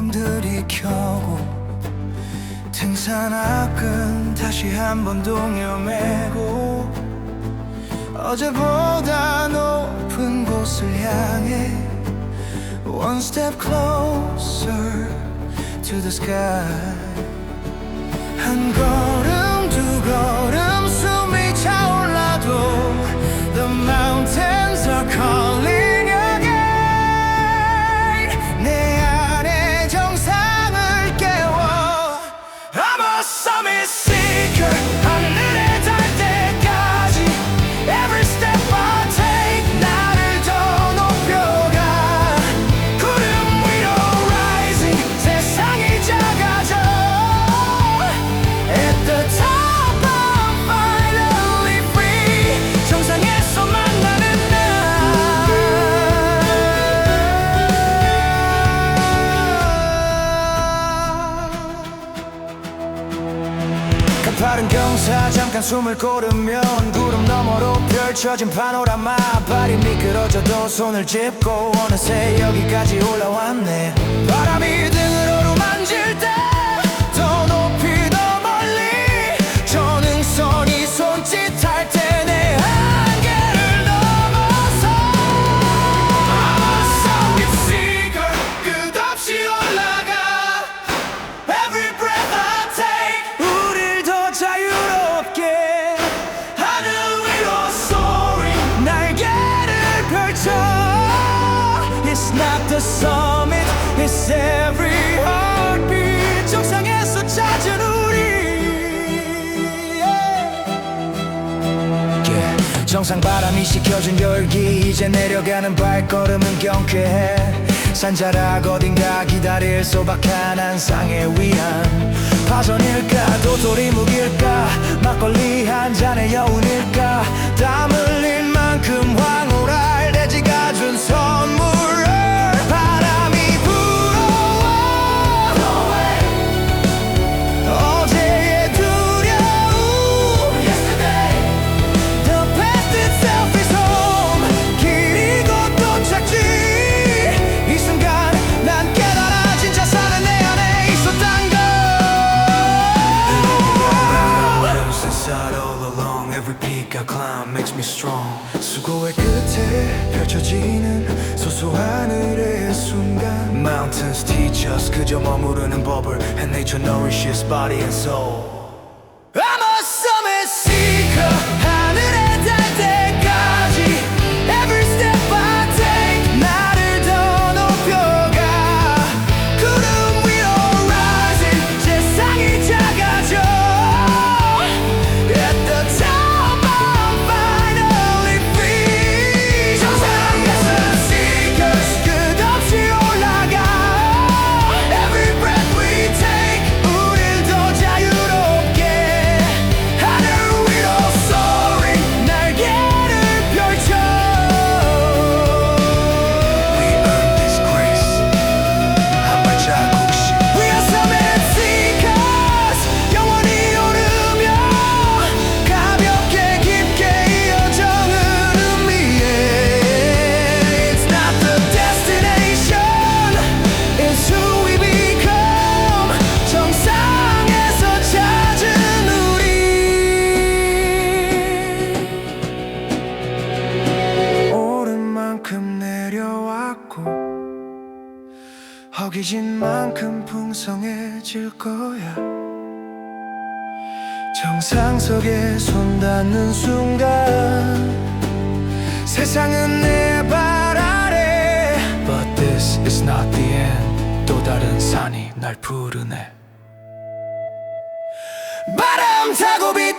조금 들이켜고 등산 앞은 다시 한번 동여매고 어제보다 높은 곳을 향해 One step closer to the sky. 한 걸음 두 걸음 날 가파른 경사 잠깐 숨을 고르면 구름 너머로 펼쳐진 파노라마. 발이 미끄러져도 손을 짚고 어느새 여기까지 올라왔네. 바람이 등 It's not the summit It's every heartbeat. 정상에서 찾은 우리. Yeah. 정상 바람이 식혀준 열기 이제 내려가는 발걸음은 경쾌해. 산자락 어딘가 기다릴 소박한 한상에 위한 파전일까 도토리 묵일까 막걸리 한 잔의 여운일까 땀 흘린 strong 수고의 끝에 펼쳐지는 소소한 의뢰의 순간 Mountains teach us 그저 머무르는 법을 And nature nourishes body and soul 허기진 만큼 풍성해질 거야. 정상석에 손 닿는 순간 세상은 내 발 아래. But this is not the end. 또 다른 산이 날 부르네. 바람 타고 비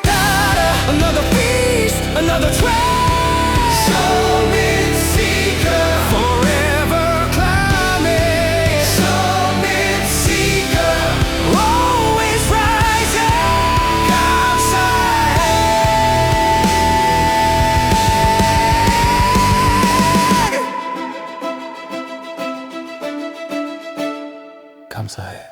在